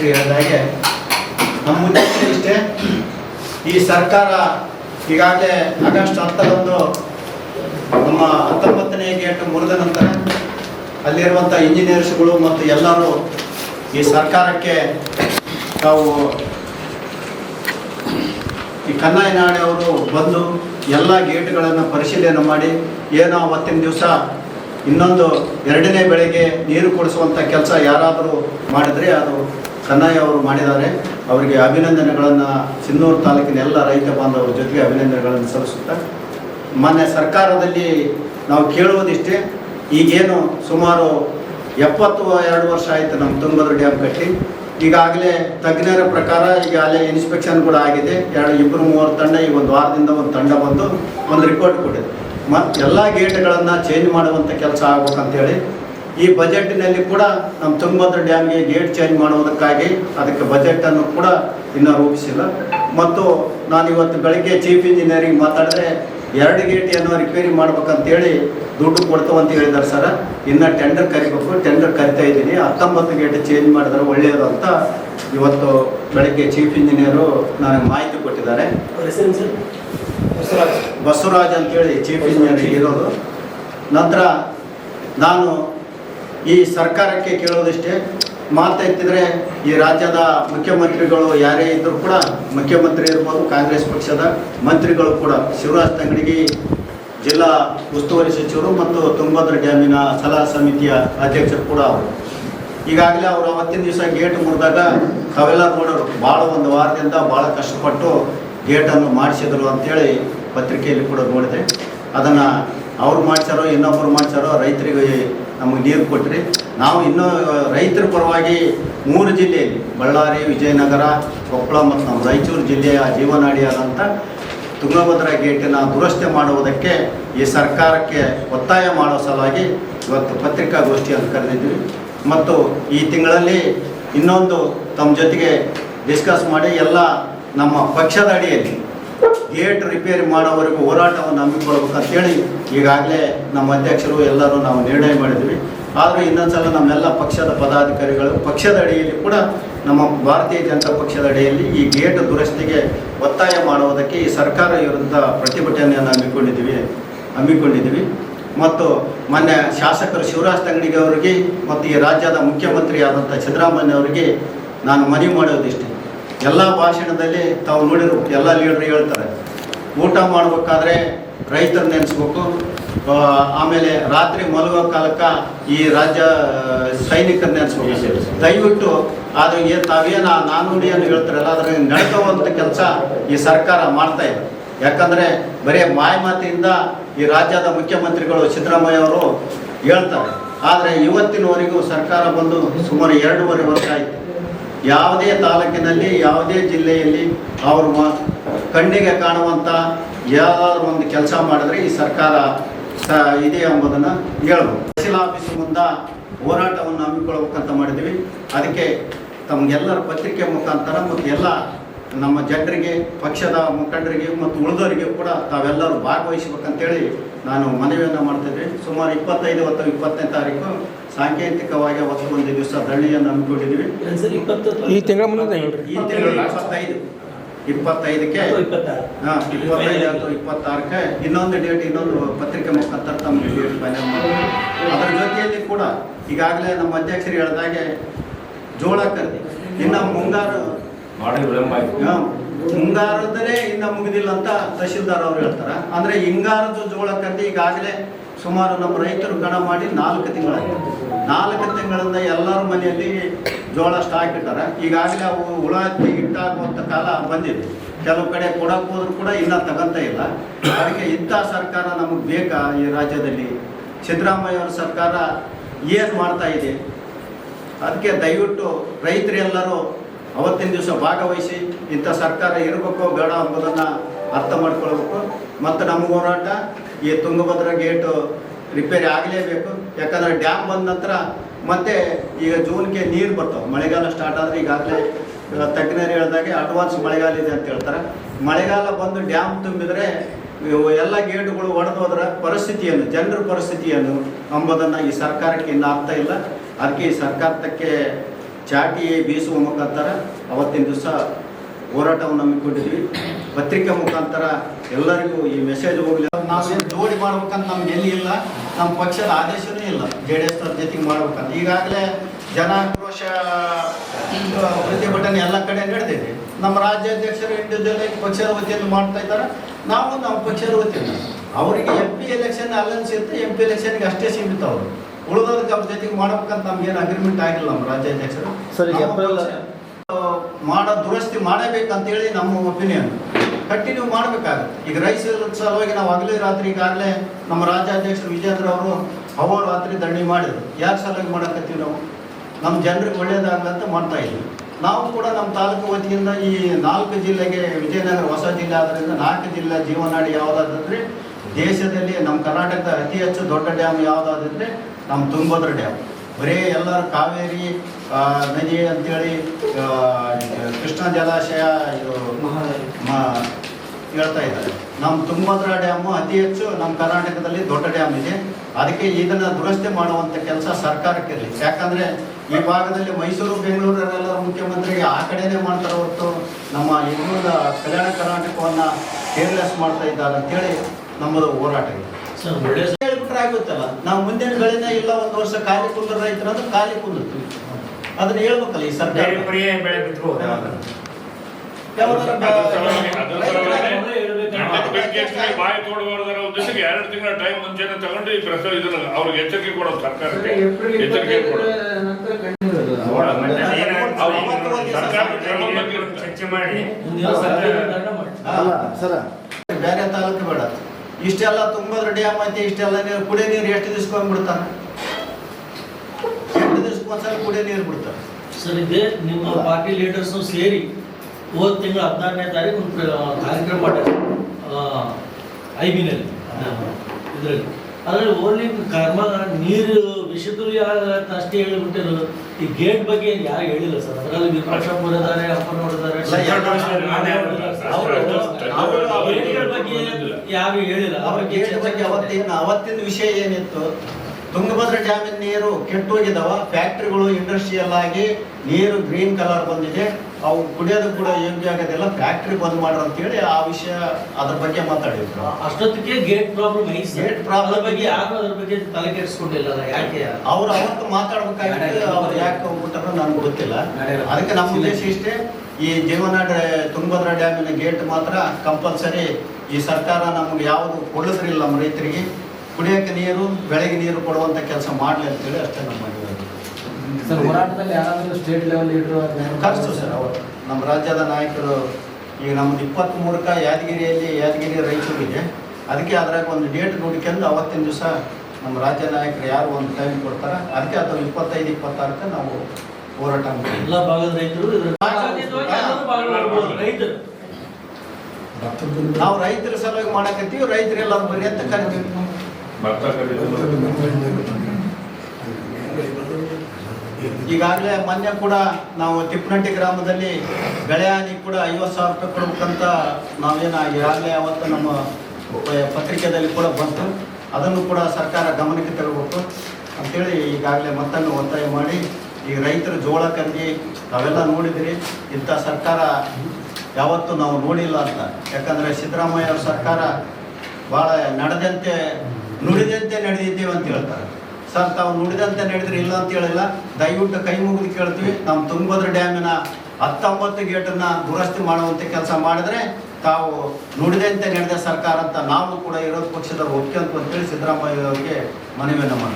ಅಧ್ಯಕ್ಷರು ಹೇಳಿದಾಗೆ ನಮ್ಮ ಉದ್ದೇಶ ಇಷ್ಟೇ. ಈ ಸರ್ಕಾರ ಈಗಾಗಲೇ ಆಗಸ್ಟ್ ಹತ್ತರಂದು ನಮ್ಮ ಹತ್ತೊಂಬತ್ತನೇ ಗೇಟ್ ಮುರಿದ ನಂತರ ಅಲ್ಲಿರುವಂಥ ಇಂಜಿನಿಯರ್ಸ್ಗಳು ಮತ್ತು ಎಲ್ಲರೂ ಈ ಸರ್ಕಾರಕ್ಕೆ ತಾವು ಈ ಕನ್ನಾಯ ನಾಡೆ ಅವರು ಬಂದು ಎಲ್ಲ ಗೇಟ್ಗಳನ್ನು ಪರಿಶೀಲನೆ ಮಾಡಿ ಏನೋ ಅವತ್ತಿನ ದಿವಸ ಇನ್ನೊಂದು ಎರಡನೇ ಬೆಳೆಗೆ ನೀರು ಕೊಡಿಸುವಂಥ ಕೆಲಸ ಯಾರಾದರೂ ಮಾಡಿದರೆ ಅದು ಕನ್ನಾಯ ಅವರು ಮಾಡಿದ್ದಾರೆ. ಅವರಿಗೆ ಅಭಿನಂದನೆಗಳನ್ನು ಸಿನ್ನೂರು ತಾಲೂಕಿನ ಎಲ್ಲ ರೈತ ಬಾಂಧವರ ಜೊತೆಗೆ ಅಭಿನಂದನೆಗಳನ್ನು ಸಲ್ಲಿಸುತ್ತಾ, ಮೊನ್ನೆ ಸರ್ಕಾರದಲ್ಲಿ ನಾವು ಕೇಳುವುದಿಷ್ಟೇ, ಈಗೇನು ಸುಮಾರು ಎಪ್ಪತ್ತು ಎರಡು ವರ್ಷ ಆಯಿತು ನಮ್ಮ ತುಂಗಭದ್ರ ಡ್ಯಾಮ್ ಕಟ್ಟಿ, ಈಗಾಗಲೇ ತಜ್ಞರ ಪ್ರಕಾರ ಈಗ ಅಲ್ಲೇ ಇನ್ಸ್ಪೆಕ್ಷನ್ ಕೂಡ ಆಗಿದೆ. ಎರಡು ಇಬ್ಬರು ಮೂವರು ತಂಡ ಈ ಒಂದು ವಾರದಿಂದ ಒಂದು ತಂಡ ಬಂದು ಒಂದು ರಿಪೋರ್ಟ್ ಕೊಟ್ಟಿದೆ. ಮತ್ತು ಎಲ್ಲ ಗೇಟ್ಗಳನ್ನು ಚೇಂಜ್ ಮಾಡುವಂಥ ಕೆಲಸ ಆಗ್ಬೇಕಂತೇಳಿ ಈ ಬಜೆಟ್ನಲ್ಲಿ ಕೂಡ ನಮ್ಮ ತುಂಗಭದ್ರಾ ಡ್ಯಾಮ್ಗೆ ಗೇಟ್ ಚೇಂಜ್ ಮಾಡುವುದಕ್ಕಾಗಿ ಅದಕ್ಕೆ ಬಜೆಟನ್ನು ಕೂಡ ಇನ್ನೂ ರೂಪಿಸಿಲ್ಲ. ಮತ್ತು ನಾನು ಇವತ್ತು ಬೆಳಗ್ಗೆ ಚೀಫ್ ಇಂಜಿನಿಯರಿಂಗ್ ಮಾತಾಡಿದ್ರೆ ಎರಡು ಗೇಟ್ ಏನೋ ರಿಪೇರಿ ಮಾಡ್ಬೇಕಂತೇಳಿ ದುಡ್ಡು ಕೊಡ್ತಾವ ಅಂತ ಹೇಳಿದ್ದಾರೆ ಸರ್. ಇನ್ನು ಟೆಂಡರ್ ಕರಿಬೇಕು ಟೆಂಡರ್ ಕರಿತಾ ಇದ್ದೀನಿ. ಹತ್ತೊಂಬತ್ತು ಗೇಟ್ ಚೇಂಜ್ ಮಾಡಿದ್ರೆ ಒಳ್ಳೆಯದು ಅಂತ ಇವತ್ತು ಬೆಳಗ್ಗೆ ಚೀಫ್ ಇಂಜಿನಿಯರು ನನಗೆ ಮಾಹಿತಿ ಕೊಟ್ಟಿದ್ದಾರೆ. ಬಸವರಾಜ್ ಅಂತೇಳಿ ಚೀಫ್ ಇಂಜಿನಿಯರ್ ಇರೋದು. ನಂತರ ನಾನು ಈ ಸರ್ಕಾರಕ್ಕೆ ಕೇಳೋದಿಷ್ಟೇ. ಮಾತೆತ್ತಿದ್ರೆ ಈ ರಾಜ್ಯದ ಮುಖ್ಯಮಂತ್ರಿಗಳು ಯಾರೇ ಇದ್ದರೂ ಕೂಡ ಮುಖ್ಯಮಂತ್ರಿ ಇರ್ಬೋದು, ಕಾಂಗ್ರೆಸ್ ಪಕ್ಷದ ಮಂತ್ರಿಗಳು ಕೂಡ. ಶಿವರಾಜ್ ತಂಗಡಿಗೆ ಜಿಲ್ಲಾ ಉಸ್ತುವಾರಿ ಸಚಿವರು ಮತ್ತು ತುಂಗಭದ್ರ ಡ್ಯಾಮಿನ ಸಲಹಾ ಸಮಿತಿಯ ಅಧ್ಯಕ್ಷರು ಕೂಡ ಅವರು. ಈಗಾಗಲೇ ಅವರು ಅವತ್ತಿನ ದಿವಸ ಗೇಟ್ ಮುರಿದಾಗ ಕವೆಲ್ಲ ನೋಡೋರು. ಭಾಳ ಒಂದು ವಾರದಿಂದ ಭಾಳ ಕಷ್ಟಪಟ್ಟು ಗೇಟನ್ನು ಮಾಡಿಸಿದ್ರು ಅಂತೇಳಿ ಪತ್ರಿಕೆಯಲ್ಲಿ ಕೂಡ ನೋಡಿದೆ. ಅದನ್ನು ಅವ್ರು ಮಾಡ್ಸಾರೋ ಇನ್ನೊಬ್ಬರು ಮಾಡಿಸಾರೋ ರೈತರಿಗೆ ನಮಗೆ ನೀರು ಕೊಟ್ಟರೆ ನಾವು ಇನ್ನೂ ರೈತರ ಪರವಾಗಿ ಮೂರು ಜಿಲ್ಲೆಯಲ್ಲಿ, ಬಳ್ಳಾರಿ, ವಿಜಯನಗರ, ಕೊಪ್ಪಳ ಮತ್ತು ನಮ್ಮ ರಾಯಚೂರು ಜಿಲ್ಲೆಯ ಜೀವನಾಡಿಯಾದಂಥ ತುಂಗಭದ್ರಾ ಗೇಟಿನ ದುರಸ್ತಿ ಮಾಡುವುದಕ್ಕೆ ಈ ಸರ್ಕಾರಕ್ಕೆ ಒತ್ತಾಯ ಮಾಡೋ ಸಲುವಾಗಿ ಇವತ್ತು ಪತ್ರಿಕಾಗೋಷ್ಠಿಯನ್ನು ಕರೆದಿದ್ವಿ ಮತ್ತು ಈ ತಿಂಗಳಲ್ಲಿ ಇನ್ನೊಂದು ತಮ್ಮ ಜೊತೆಗೆ ಡಿಸ್ಕಸ್ ಮಾಡಿ ಎಲ್ಲ ನಮ್ಮ ಪಕ್ಷದ ಅಡಿಯಲ್ಲಿ ಗೇಟ್ ರಿಪೇರಿ ಮಾಡೋವರೆಗೂ ಹೋರಾಟವನ್ನು ಹಮ್ಮಿಕೊಳ್ಬೇಕಂತೇಳಿ ಈಗಾಗಲೇ ನಮ್ಮ ಅಧ್ಯಕ್ಷರು ಎಲ್ಲರೂ ನಾವು ನಿರ್ಣಯ ಮಾಡಿದ್ವಿ. ಆದರೆ ಇನ್ನೊಂದ್ಸಲ ನಮ್ಮೆಲ್ಲ ಪಕ್ಷದ ಪದಾಧಿಕಾರಿಗಳು ಪಕ್ಷದ ಅಡಿಯಲ್ಲಿ ಕೂಡ ನಮ್ಮ ಭಾರತೀಯ ಜನತಾ ಪಕ್ಷದ ಅಡಿಯಲ್ಲಿ ಈ ಗೇಟ್ ದುರಸ್ತಿಗೆ ಒತ್ತಾಯ ಮಾಡುವುದಕ್ಕೆ ಈ ಸರ್ಕಾರ ವಿರುದ್ಧ ಪ್ರತಿಭಟನೆಯನ್ನು ಹಮ್ಮಿಕೊಂಡಿದ್ದೀವಿ ಹಮ್ಮಿಕೊಂಡಿದ್ದೀವಿ. ಮತ್ತು ಮೊನ್ನೆ ಶಾಸಕರು ಶಿವರಾಜ್ ತಂಗಡಿಗೆ ಅವರಿಗೆ ಮತ್ತು ಈ ರಾಜ್ಯದ ಮುಖ್ಯಮಂತ್ರಿ ಆದಂಥ ಸಿದ್ದರಾಮಯ್ಯ ಅವರಿಗೆ ನಾನು ಮನವಿ ಮಾಡೋದಿಷ್ಟೇ ಎಲ್ಲ ಭಾಷಣದಲ್ಲಿ ತಾವು ನೋಡಿರ್ಬೇಕು, ಎಲ್ಲ ಲೀಡರ್ ಹೇಳ್ತಾರೆ. ಊಟ ಮಾಡಬೇಕಾದ್ರೆ ರೈತರು ನೆನೆಸ್ಬೇಕು. ಆಮೇಲೆ ರಾತ್ರಿ ಮಲಗೋ ಕಾಲಕ್ಕೆ ಈ ರಾಜ್ಯ ಸೈನಿಕರು ನೆನೆಸ್ಬೇಕು. ದಯವಿಟ್ಟು ಅದು ಏನು ತಾವೇನು ನಾನುಡಿಯನ್ನು ಹೇಳ್ತಾರಲ್ಲ ಅದ್ರ ನಡ್ಕೋವಂಥ ಕೆಲಸ ಈ ಸರ್ಕಾರ ಮಾಡ್ತಾ ಇದೆ. ಯಾಕಂದರೆ ಬರೀ ಮಾತಿಯಿಂದ ಈ ರಾಜ್ಯದ ಮುಖ್ಯಮಂತ್ರಿಗಳು ಸಿದ್ದರಾಮಯ್ಯ ಅವರು ಹೇಳ್ತಾರೆ. ಆದರೆ ಇವತ್ತಿನವರೆಗೂ ಸರ್ಕಾರ ಬಂದು ಸುಮಾರು ಎರಡೂವರೆ ವರ್ಷ ಆಯಿತು. ಯಾವುದೇ ತಾಲೂಕಿನಲ್ಲಿ, ಯಾವುದೇ ಜಿಲ್ಲೆಯಲ್ಲಿ ಅವರು ಕಣ್ಣಿಗೆ ಕಾಣುವಂಥ ಯಾವ್ದಾದ್ರು ಒಂದು ಕೆಲಸ ಮಾಡಿದ್ರೆ ಈ ಸರ್ಕಾರ ಇದೆ ಎಂಬುದನ್ನು ಹೇಳ್ಬೋದು. ತಹಸೀಲ್ ಆಫೀಸ್ ಮುಂದೆ ಹೋರಾಟವನ್ನು ಹಮ್ಮಿಕೊಳ್ಬೇಕಂತ ಮಾಡಿದ್ವಿ ಅದಕ್ಕೆ ತಮಗೆಲ್ಲರ ಪತ್ರಿಕೆ ಮುಖಾಂತರ ಮತ್ತು ಎಲ್ಲ ನಮ್ಮ ಜನರಿಗೆ, ಪಕ್ಷದ ಮುಖಂಡರಿಗೆ ಮತ್ತು ಉಳಿದವರಿಗೆ ಕೂಡ ತಾವೆಲ್ಲರೂ ಭಾಗವಹಿಸಬೇಕಂತೇಳಿ ನಾನು ಮನವಿಯನ್ನು ಮಾಡ್ತಿದ್ವಿ ಸುಮಾರು ಇಪ್ಪತ್ತೈದು ಮತ್ತು ಇಪ್ಪತ್ತನೇ ತಾರೀಕು ಸಾಂಕೇತಿಕವಾಗಿ ಒಂದು ದಿವಸ ಧರಣಿಯನ್ನು ಹಮ್ಮಿಕೊಂಡಿದ್ವಿ ಏನು ಈ ತಿಂಗಳ ಮುಂದೆ ಈ ತಿಂಗಳು ಇಪ್ಪತ್ತೈದು. ಇಪ್ಪತ್ತೈದಕ್ಕೆ. ಹಾ, ಇಪ್ಪತ್ತೈದು ಅಥವಾ ಇಪ್ಪತ್ತಾರಕ್ಕೆ. ಇನ್ನೊಂದು ಡೇಟ್ ಇನ್ನೊಂದು ಪತ್ರಿಕೆ ಮುಖಾಂತರ ತಮ್ಮ ಡೇಟ್ ಫೈನಲ್ ಮಾಡಿ ಅದರ ಜೊತೆಯಲ್ಲಿ ಕೂಡ ಈಗಾಗಲೇ ನಮ್ಮ ಅಧ್ಯಕ್ಷರು ಹೇಳಿದಾಗೆ ಜೋಳ ಕರೆದಿ ಇನ್ನ ಮುಂಗಾರು ಮಾಡಿ ವಿಳಂಬ ಆಯ್ತು. ಹಾ, ಮುಂಗಾರದರೇ ಇನ್ನ ಮುಗಿದಿಲ್ಲ ಅಂತ ತಹಶೀಲ್ದಾರ್ ಅವ್ರು ಹೇಳ್ತಾರೆ. ಅಂದ್ರೆ ಹಿಂಗಾರದ ಜೋಳ ಕರೆದಿ ಈಗಾಗಲೇ ಸುಮಾರು ನಮ್ಮ ರೈತರು ಗಣ ಮಾಡಿ ನಾಲ್ಕು ತಿಂಗಳಾಗಿದೆ ನಾಲ್ಕು ತಿಂಗಳಿಂದ ಎಲ್ಲರ ಮನೆಯಲ್ಲಿ ಜೋಳ ಸ್ಟಾಕ್ ಇಟ್ಟಾರೆ. ಈಗಾಗಲೇ ಅವು ಹುಳ, ಹತ್ತಿ ಹಿಟ್ಟಾಗುವಂಥ ಕಾಲ ಬಂದಿದೆ. ಕೆಲವು ಕಡೆ ಕೊಡಕ್ಕೆ ಹೋದ್ರು ಕೂಡ ಇನ್ನೂ ತಗಂತ ಇಲ್ಲ. ಅದಕ್ಕೆ ಇಂಥ ಸರ್ಕಾರ ನಮಗೆ ಬೇಕಾ ಈ ರಾಜ್ಯದಲ್ಲಿ? ಸಿದ್ದರಾಮಯ್ಯ ಅವರ ಸರ್ಕಾರ ಏನು ಮಾಡ್ತಾ ಇದೆ? ಅದಕ್ಕೆ ದಯವಿಟ್ಟು ರೈತರೆಲ್ಲರೂ ಅವತ್ತಿನ ದಿವಸ ಭಾಗವಹಿಸಿ ಇಂಥ ಸರ್ಕಾರ ಇರಬೇಕೋ ಬೇಡ ಎಂಬುದನ್ನು ಅರ್ಥ ಮಾಡ್ಕೊಳ್ಬೇಕು. ಮತ್ತು ನಮ್ಮ ಹೋರಾಟ ಈ ತುಂಗಭದ್ರಾ ಗೇಟು ರಿಪೇರಿ ಆಗಲೇಬೇಕು. ಯಾಕಂದರೆ ಡ್ಯಾಮ್ ಬಂದ ನಂತರ ಮತ್ತೆ ಈಗ ಜೂನ್ಗೆ ನೀರು ಬರ್ತಾವೆ. ಮಳೆಗಾಲ ಸ್ಟಾರ್ಟ್ ಆದರೆ ಈಗಾಗಲೇ ತಜ್ಞರು ಹೇಳಿದಾಗೆ ಅಡ್ವಾನ್ಸ್ ಮಳೆಗಾಲ ಇದೆ ಅಂತ ಹೇಳ್ತಾರೆ. ಮಳೆಗಾಲ ಬಂದು ಡ್ಯಾಮ್ ತುಂಬಿದರೆ ಎಲ್ಲ ಗೇಟ್ಗಳು ಒಡೆದು ಹೋದ್ರೆ ಪರಿಸ್ಥಿತಿಯನ್ನು, ಜನರ ಪರಿಸ್ಥಿತಿಯನ್ನು ಅಂಬೋದನ್ನು ಈ ಸರ್ಕಾರಕ್ಕೆ ಇನ್ನು ಆಗ್ತಾ ಇಲ್ಲ. ಅದಕ್ಕೆ ಈ ಸರ್ಕಾರಕ್ಕೆ ಚಾಟಿ ಬೀಸುವ ಮುಖಾಂತರ ಅವತ್ತಿನ ದಿವಸ ಹೋರಾಟವನ್ನು ಹಮ್ಮಿಕೊಂಡಿದ್ವಿ. ಪತ್ರಿಕೆ ಮುಖಾಂತರ ಎಲ್ಲರಿಗೂ ಈ ಮೆಸೇಜ್ ಹೋಗಲಿ. ನಾವೇನು ಜೋಡಿ ಮಾಡ್ಬೇಕಂತ ನಮ್ಗೆ ಎಲ್ಲಿ ಇಲ್ಲ ನಮ್ಮ ಪಕ್ಷದ ಆದೇಶನೂ ಇಲ್ಲ. ಜೆ ಡಿ ಎಸ್ ಅವ್ರ ಜೊತೆಗೆ ಮಾಡ್ಬೇಕಂತ. ಈಗಾಗಲೇ ಜನಾಕ್ರೋಶ ಪ್ರತಿಭಟನೆ ಎಲ್ಲ ಕಡೆ ನಡೆದಿದೆ. ನಮ್ಮ ರಾಜ್ಯಾಧ್ಯಕ್ಷರು ಇಂಡಿವಿಜುವಲ್ ಆಗಿ ಪಕ್ಷದ ವತಿಯಲ್ಲಿ ಮಾಡ್ತಾ ಇದ್ದಾರೆ. ನಾವು ನಮ್ಮ ಪಕ್ಷದ ವತಿಯಿಂದ. ಅವರಿಗೆ ಎಂ ಪಿ ಎಲೆಕ್ಷನ್ ಅಲಯನ್ಸ್ ಇರುತ್ತೆ ಎಂ ಪಿ ಎಲೆಕ್ಷನ್ಗೆ ಅಷ್ಟೇ ಸೀಮಿತ ಅವರು. ಉಳಿದವ್ರಿಗೆ ಅವ್ರ ಜೊತೆಗೆ ಮಾಡ್ಬೇಕಂತ ನಮ್ಗೇನು ಅಗ್ರಿಮೆಂಟ್ ಆಗಿಲ್ಲ ನಮ್ಮ ರಾಜ್ಯಾಧ್ಯಕ್ಷರು. ಸರಿ ಮಾಡೋ ದುರಸ್ತಿ ಮಾಡಬೇಕಂತೇಳಿ ನಮ್ಮ ಒಪಿನಿಯನ್ ಕಂಟಿನ್ಯೂ ಮಾಡಬೇಕಾಗುತ್ತೆ. ಈಗ ರೈಸ್ ಸಲುವಾಗಿ ನಾವು ಹಗಲೇ ರಾತ್ರಿ ಈಗಾಗಲೇ ನಮ್ಮ ರಾಜ್ಯಾಧ್ಯಕ್ಷರು ವಿಜೇಂದ್ರ ಅವರು ಅವರು ರಾತ್ರಿ ದಂಡಿ ಮಾಡಿದರು. ಯಾರ ಸಲುವಾಗಿ ಮಾಡಕತ್ತೀವಿ ನಾವು? ನಮ್ಮ ಜನರಿಗೆ ಒಳ್ಳೇದಾಗಲಂತ ಮಾಡ್ತಾ ಇದ್ವಿ. ನಾವು ಕೂಡ ನಮ್ಮ ತಾಲೂಕು ವತಿಯಿಂದ ಈ ನಾಲ್ಕು ಜಿಲ್ಲೆಗೆ ವಿಜಯನಗರ ಹೊಸ ಜಿಲ್ಲೆ ಆದ್ದರಿಂದ ನಾಲ್ಕು ಜಿಲ್ಲೆ ಜೀವನಾಡಿ ಯಾವುದಾದ್ರೆ ದೇಶದಲ್ಲಿ ನಮ್ಮ ಕರ್ನಾಟಕದ ಅತಿ ಹೆಚ್ಚು ದೊಡ್ಡ ಡ್ಯಾಮ್ ಯಾವುದಾದ್ರೆ ನಮ್ಮ ತುಂಗಭದ್ರಾ ಡ್ಯಾಮ್. ಬರೀ ಎಲ್ಲರೂ ಕಾವೇರಿ ನದಿ ಅಂತೇಳಿ ಕೃಷ್ಣ ಜಲಾಶಯ ಇದು ಹೇಳ್ತಾ ಇದ್ದಾರೆ. ನಮ್ಮ ತುಂಗಭದ್ರಾ ಡ್ಯಾಮು ಅತಿ ಹೆಚ್ಚು ನಮ್ಮ ಕರ್ನಾಟಕದಲ್ಲಿ ದೊಡ್ಡ ಡ್ಯಾಮ್ ಇದೆ. ಅದಕ್ಕೆ ಇದನ್ನು ದುರಸ್ತಿ ಮಾಡುವಂಥ ಕೆಲಸ ಸರ್ಕಾರಕ್ಕೆ ಇರಲಿ ಯಾಕಂದರೆ ಈ ಭಾಗದಲ್ಲಿ ಮೈಸೂರು ಬೆಂಗಳೂರಲ್ಲೆಲ್ಲ ಮುಖ್ಯಮಂತ್ರಿಗೆ ಆ ಕಡೆನೇ ಮಾಡ್ತಾರೆ ಹೊರತು ನಮ್ಮ ಇನ್ನೂರ ಕಲ್ಯಾಣ ಕರ್ನಾಟಕವನ್ನು ಕೇರ್ಲೆಸ್ ಮಾಡ್ತಾ ಇದ್ದಾರೆ ಅಂತೇಳಿ ನಮ್ಮದು ಹೋರಾಟ ಇದೆ. ಆಗುತ್ತಲ್ಲ ನಾವು ಮುಂದಿನ ಗಳಿನ ಇಲ್ಲ ಒಂದು ವರ್ಷ ಖಾಲಿ ಕುಂದ್ರ ರೈತರಂದ್ರೆ ಖಾಲಿ ಕುಂದಿರ್ತೀವಿ ಅದನ್ನ ಹೇಳ್ಬೇಕಲ್ಲ ಈ ಸರ್ಕಾರ ಅದ್ರ ಅದ್ರ ಬಾಯಿ ತೋಡಬಾರ್ದರ ಉದ್ದೇಶಕ್ಕೆ ಎರಡು ತಿಂಗಳ ಟೈಮ್ ಮುಂಚೆನೆ ತಗೊಂಡು ಈ ಇದನ್ನ ಅವ್ರಿಗೆ ಎಚ್ಚರಿಕೆ ಕೊಡೋದು ಸರ್ಕಾರಕ್ಕೆ ಕೊಡೋದು. ಚರ್ಚೆ ಮಾಡಿ ಬೇರೆ ತಾಲೂಕು ಬೇಡ ಇಷ್ಟೆಲ್ಲ ತುಂಬಾ ರೆಡಿ ಐತಿ ಇಷ್ಟೆಲ್ಲ ನೀರು, ಕುಡಿಯೋ ನೀರು ಎಷ್ಟು ದಿವ್ಸಕ್ಕೆ ಬಿಡ್ತಾನೆ ಎಷ್ಟು ದಿವ್ಸಕ್ಕೆ ಒಂದ್ಸಲ ಕುಡಿಯೋ ನೀರು ಬಿಡ್ತಾರೆ. ಸರ್, ಇದೆ ನಿಮ್ಮ ಪಾರ್ಟಿ ಲೀಡರ್ಸ್ ಸೇರಿ ಹೋದ ತಿಂಗಳು ಹದಿನಾರನೇ ತಾರೀಕು ಕಾರ್ಯಕ್ರಮ ಮಾಡಿದ್ರು ಐ ಬಿನಲ್ಲಿ ಇದರಲ್ಲಿ. ಅದರಲ್ಲಿ ಓನ್ಲಿ ಕರ್ಮ ನೀರು ವಿಷಯದಲ್ಲಿ ಆಗತ್ತೆ ಅಷ್ಟೇ ಹೇಳಿಬಿಟ್ಟಿರು ಈ ಗೇಟ್ ಬಗ್ಗೆ ಏನ್ ಯಾರು ಹೇಳಿಲ್ಲ ಸರ್? ಅದರಲ್ಲಿ ವಿಪಕ್ಷ ಇದ್ದಾರೆ ಅಪ್ಪ ನೋಡಿದ್ದಾರೆ ಯಾರು- ಬಗ್ಗೆ ಯಾರು ಹೇಳಿಲ್ಲ. ಅವ್ರ ಅವ್ರ ಗೇಟ್ ಬಗ್ಗೆ ಅವತ್ತಿನ ಅವತ್ತಿನ ವಿಷಯ ಏನಿತ್ತು? ತುಂಗಭದ್ರಾ ಡ್ಯಾಮಿನ ನೀರು ಕೆಟ್ಟು ಹೋಗಿದಾವ ಫ್ಯಾಕ್ಟ್ರಿಗಳು ಇಂಡಸ್ಟ್ರಿಯಲ್ ಆಗಿ ನೀರು ಗ್ರೀನ್ ಕಲರ್ ಬಂದಿದೆ. ಅವು ಕುಡಿಯೋದು ಕೂಡ ಯೋಗ್ಯ ಆಗೋದಿಲ್ಲ. ಫ್ಯಾಕ್ಟ್ರಿ ಬಂದ್ ಮಾಡ್ರ ಅಂತೇಳಿ ಆ ವಿಷಯ ಅದ್ರ ಬಗ್ಗೆ ಮಾತಾಡಿದ್ರು. ಅಷ್ಟೊತ್ತಿಗೆ ಗೇಟ್ ಪ್ರಾಬ್ಲಮ್ ಗೇಟ್ ಪ್ರಾಬ್ಲಮ್ ಬಗ್ಗೆ. ಯಾರು ಅದ್ರ ಬಗ್ಗೆ ತಲೆ ಕೆಡಿಸ್ಕೊಂಡಿಲ್ಲ? ಯಾಕೆ? ಅವ್ರು ಅವತ್ತು ಮಾತಾಡ್ಬೇಕಾಗಿತ್ತು. ಅವ್ರು ಯಾಕೆ ಹೋಗ್ಬಿಟ್ಟಾರೋ ನನ್ಗೆ ಗೊತ್ತಿಲ್ಲ. ಅದಕ್ಕೆ ನಮ್ಮ ಉದ್ದೇಶ ಇಷ್ಟೇ ಈ ಜೀವನಾಡ ತುಂಗಭದ್ರಾ ಡ್ಯಾಮಿನ ಗೇಟ್ ಮಾತ್ರ ಕಂಪಲ್ಸರಿ ಈ ಸರ್ಕಾರ ನಮ್ಗೆ ಯಾವುದು ಕೊಡೋದ್ರಿಲ್ಲ ನಮ್ಮ ರೈತರಿಗೆ. ಕುಡಿಯೋಕೆ ನೀರು ಬೆಳಗ್ಗೆ ನೀರು ಕೊಡುವಂತ ಕೆಲಸ ಮಾಡಲಿ ಅಂತೇಳಿ ಅಷ್ಟೇ ನಮ್ಮ ಮಾಡಿರೋದು ಸರ್ ಹೋರಾಟದಲ್ಲಿ ಯಾರಾದರೂ ಸ್ಟೇಟ್ ಲೆವೆಲ್ ಲೀಡರ್ ಕರೆಸ್ತು ಸರ್ ಅವರು. ನಮ್ಮ ರಾಜ್ಯದ ನಾಯಕರು ಈಗ ನಮ್ದು ಇಪ್ಪತ್ತ್ ಮೂರಕ ಯಾದಗಿರಿಯಲ್ಲಿ ಯಾದಗಿರಿ ರೈತರಿಗೆ ಅದಕ್ಕೆ ಅದ್ರಾಗ ಒಂದು ಡೇಟ್ ನೋಡ್ಕೊಂಡು ಅವತ್ತಿನ ದಿವಸ ನಮ್ಮ ರಾಜ್ಯ ನಾಯಕರು ಯಾರು ಒಂದು ಟೈಮ್ ಕೊಡ್ತಾರೆ ಅದಕ್ಕೆ ಅದು ಇಪ್ಪತ್ತೈದು ಇಪ್ಪತ್ತಾರಕ್ಕೆ ನಾವು ಹೋರಾಟ ಮಾಡ್ತೀವಿ. ಎಲ್ಲ ಭಾಗದ ರೈತರು ನಾವು ರೈತರ ಸಲುವಾಗಿ ಮಾಡಕತ್ತೀವಿ ರೈತರೆಲ್ಲ ಬರೀ ಅಂತ ಕರಿತೀವಿ. ಈಗಾಗಲೇ ಮೊನ್ನೆ ಕೂಡ ನಾವು ತಿಪ್ಪನಟ್ಟಿ ಗ್ರಾಮದಲ್ಲಿ ಬೆಳೆ ಹಾನಿ ಕೂಡ ಐವತ್ತು ಸಾವಿರ ರೂಪಾಯಿ ಕೊಡ್ಬೇಕಂತ ನಾವೇನು ಈಗಾಗಲೇ ಅವತ್ತು ನಮ್ಮ ಪತ್ರಿಕೆಯಲ್ಲಿ ಕೂಡ ಬಂತು. ಅದನ್ನು ಕೂಡ ಸರ್ಕಾರ ಗಮನಕ್ಕೆ ತರಬೇಕು ಅಂತೇಳಿ ಈಗಾಗಲೇ ಮತ್ತನ್ನು ಒತ್ತಾಯ ಮಾಡಿ ಈಗ ರೈತರು ಜೋಳ ಕಂದಿ ಅವೆಲ್ಲ ನೋಡಿದ್ರಿ. ಇಂಥ ಸರ್ಕಾರ ಯಾವತ್ತೂ ನಾವು ನೋಡಿಲ್ಲ ಅಂತ. ಯಾಕಂದರೆ ಸಿದ್ದರಾಮಯ್ಯ ಸರ್ಕಾರ ಭಾಳ ನಡೆದಂತೆ ನುಡಿದಂತೆ ನಡೆದಿದ್ದೇವೆ ಅಂತ ಹೇಳ್ತಾರೆ. ಸರ್, ತಾವು ನುಡಿದಂತೆ ನಡೆದ್ರೆ ಇಲ್ಲ ಅಂತ ಹೇಳಿಲ್ಲ. ದಯವಿಟ್ಟು ಕೈ ಮುಗಿದು ಕೇಳ್ತೀವಿ. ನಮ್ಮ ತುಂಗಭದ್ರ ಡ್ಯಾಮಿನ ಹತ್ತೊಂಬತ್ತು ಗೇಟನ್ನು ದುರಸ್ತಿ ಮಾಡುವಂಥ ಕೆಲಸ ಮಾಡಿದ್ರೆ ತಾವು ನುಡಿದಂತೆ ನಡೆದ ಸರ್ಕಾರ ಅಂತ ನಾವು ಕೂಡ ವಿರೋಧ ಪಕ್ಷದ ಒಪ್ಕೊಂತ ಅಂತೇಳಿ ಸಿದ್ದರಾಮಯ್ಯ ಅವರಿಗೆ ಮನವಿಯನ್ನು ಮಾಡ್ತೀವಿ.